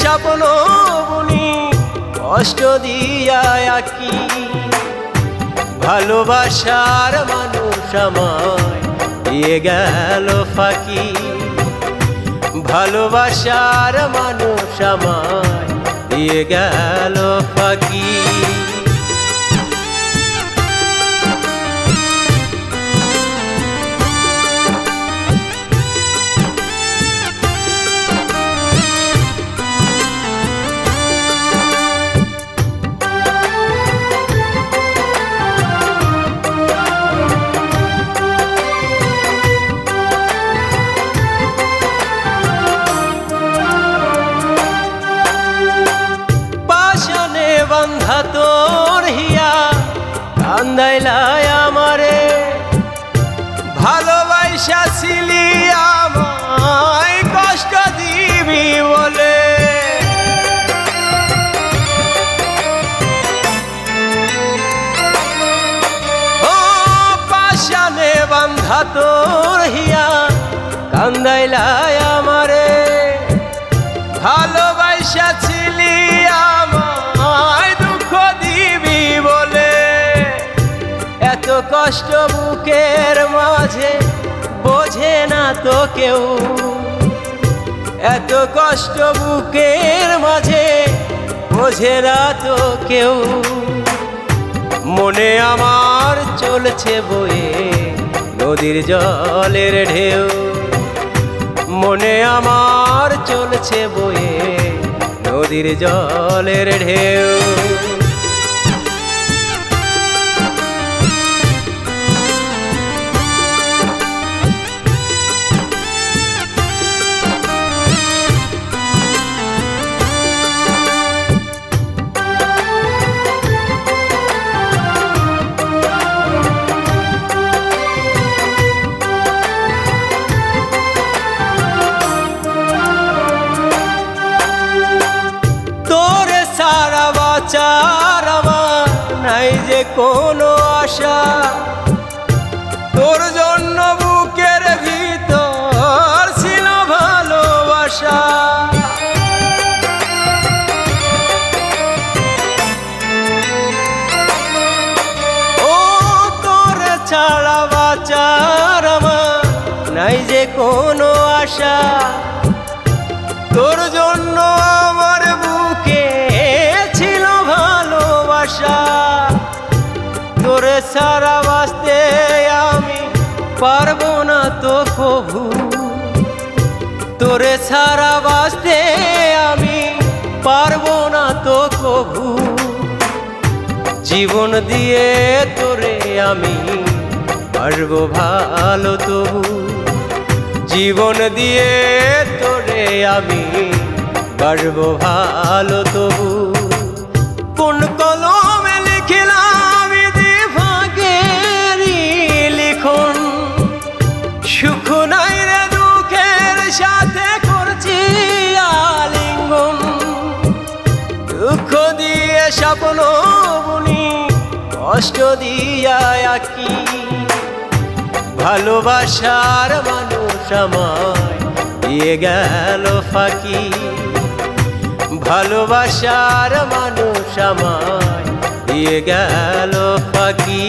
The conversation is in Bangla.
স্বপ্ন বুনি কষ্ট দিয়া আঁকি। ভালোবাসার মানুষ আমায় দিয়ে গেল ফাঁকি। ভালোবাসার মানুষ আমায় দিয়ে গেল ফাঁকি। বান্ধা তোর হিয়া কান্দাইলাই আমারে। ভালোবাসা ছিলি আমায় কষ্ট দিবি বলে। ও পাশানে বান্ধা তোর হিয়া কান্দাইলাই এত কষ্ট বুকের মাঝে, বোঝে না তো কেউ। এত কষ্ট বুকের মাঝে, বোঝে না তো কেউ। মনে আমার চলছে বয়ে নদীর জলের ঢেউ। মনে আমার চলছে বয়ে নদীর জলের ঢেউ। বাচার আমার নাই যে কোনো আশা। তোর জন্য বুকের ভিতর ছিল ভালোবাসা। ও তোর ছাড়া বাচার আমার নাই যে কোনো আশা। তোর জন্য আমার পারব না তো কভু তোরে সারা বাঁচতে আমি পারব না তো কভু জীবন দিয়ে তোরে আমি পারব ভালো তবু। জীবন দিয়ে তোরে আমি পারব ভালো তবু। স্বপ্ন বুনি কষ্ট দিয়া আঁকি। ভালোবাসার মানুষ আমায় দিয়ে গেল ফাঁকি। ভালোবাসার মানুষ আমায় দিয়ে গেল ফাঁকি।